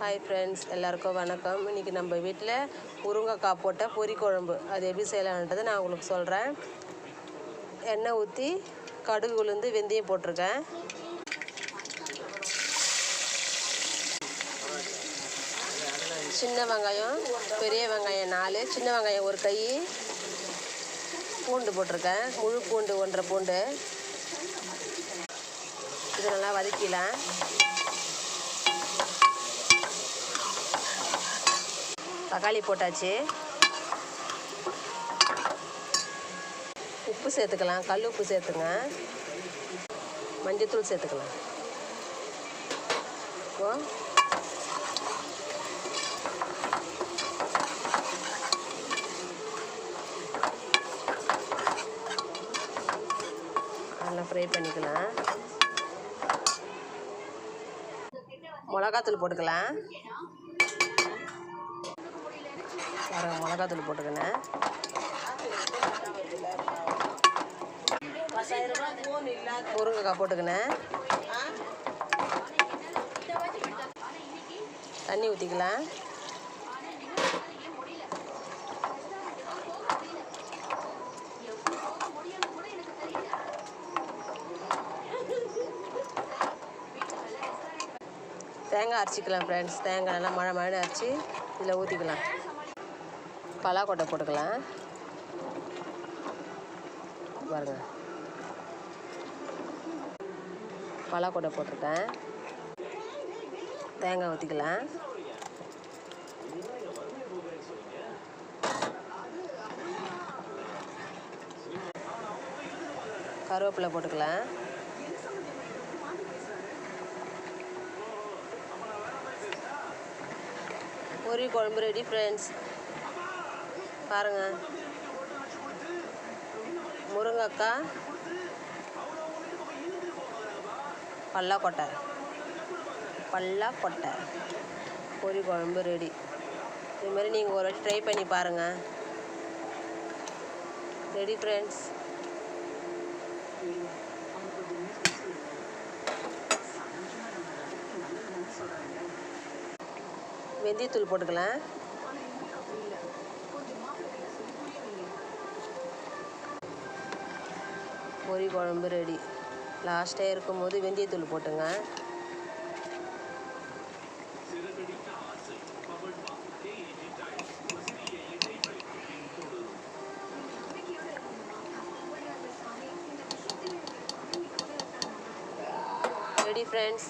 Hi friends எல்லாருக்கும் வணக்கம். இன்றைக்கி நம்ம வீட்டில் முருங்கைக்காய் போட்ட பொரி குழம்பு. அது எப்படி செய்யலான்றதை நான் உங்களுக்கு சொல்கிறேன் எண்ணெய் ஊற்றி கடுகு உளுந்து வெந்தயம் போட்டிருக்கேன். சின்ன வெங்காயம் பெரிய வெங்காயம் நாலு சின்ன வெங்காயம் ஒரு கை. பூண்டு போட்டிருக்கேன். முழு பூண்டு ஒன்றரை பூண்டு. இது நல்லா வதக்கிலாம் தக்காளி போட்டாச்சு. உப்பு சேர்த்துக்கலாம். கல் உப்பு சேர்த்துங்க. மஞ்சத்தூள் சேர்த்துக்கலாம். இப்போ நல்லா ஃப்ரை பண்ணிக்கலாம். மிளகாத்தூள் போட்டுக்கலாம். பாருங்க மிளகாத்தூள் போட்டுக்கினேன் முருங்கைக்காய் போட்டுக்கினேன் தண்ணி ஊற்றிக்கலாம் தேங்காய் அரைச்சிக்கலாம் ஃப்ரெண்ட்ஸ் தேங்காய் நல்லா மழை மழை அரைச்சி இதில் ஊற்றிக்கலாம் பலாக்கொட்டை போட்டுக்கலாம். பாருங்க. பலாக்கொட்டை போட்டிருக்கேன். தேங்காய் ஊற்றிக்கலாம் கருவேப்பிலை போட்டுக்கலாம். பொரி குழம்பு ரெடி ஃப்ரெண்ட்ஸ் பாருங்கள் கொட்டை பல்லாக்கொட்டை. பல்லாக்கொட்டை. பொரி குழம்பு ரெடி இது மாதிரி நீங்கள் ஒரு வாட்டி ட்ரை பண்ணி பாருங்கள் ரெடி ஃப்ரெண்ட்ஸ் வெந்தயத்தூள் போட்டுக்கலாம். பொரி குழம்பு ரெடி. லாஸ்ட்டாக இருக்கும்போது வெந்தயத்தூள் போட்டுங்க. Ready friends